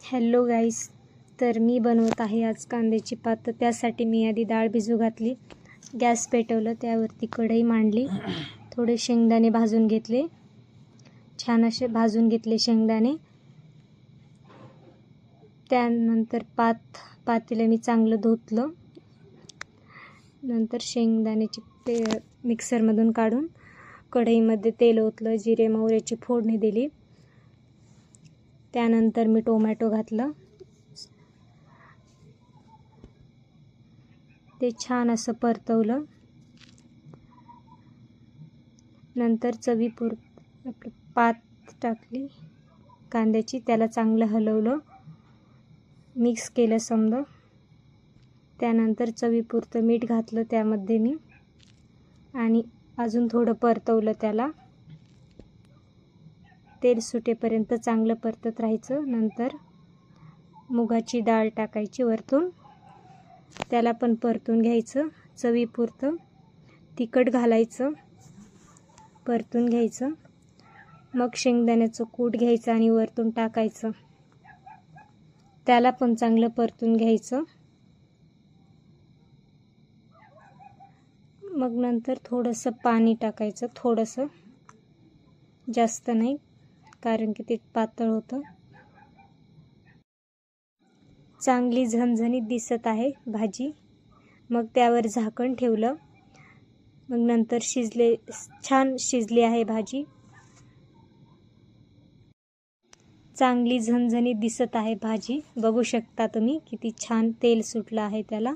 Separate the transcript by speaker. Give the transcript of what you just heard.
Speaker 1: Hello गाईस तर मी बनवत आहे आज कांद्याची पात. तर त्यासाठी मी आधी डाळ भिजू घातली गॅस पेटवलं त्यावरती कढई मांडली थोडे शेंगदाणे भाजून घेतले छान असे भाजून घेतले शेंगदाणे. त्यानंतर पात पातेलं मी चांगलं धुतलं. नंतर शेंगदाण्याची पे मिक्सरमधून काढून कढईमध्ये तेल ओतलं जिरे मोहऱ्याची फोडणी दिली. त्यानंतर मी टोमॅटो घातलं. ते छान असं परतवलं. नंतर चवीपूर आपलं पात टाकली कांद्याची त्याला चांगलं हलवलं. मिक्स केलं समजा त्यानंतर चवीपुरतं मीठ घातलं त्यामध्ये मी. आणि अजून थोडं परतवलं त्याला. तेल सुटेपर्यंत चांगलं परतत राहायचं. नंतर मुगाची डाळ टाकायची वरतून. त्याला पण परतून घ्यायचं. चवीपुरतं तिखट घालायचं. परतून घ्यायचं. मग शेंगदाण्याचं कूट घ्यायचं आणि वरतून टाकायचं. त्याला पण चांगलं परतून घ्यायचं. मग नंतर थोडंसं पाणी टाकायचं. थोडंसं. जास्त नाही. कारण की ते पातळ होतं. चांगली झणझणीत दिसत आहे भाजी. मग त्यावर झाकण ठेवलं. मग नंतर शिजले छान शिजली आहे भाजी. चांगली झणझणीत दिसत आहे भाजी. बघू शकता तुम्ही किती छान तेल सुटलं आहे त्याला.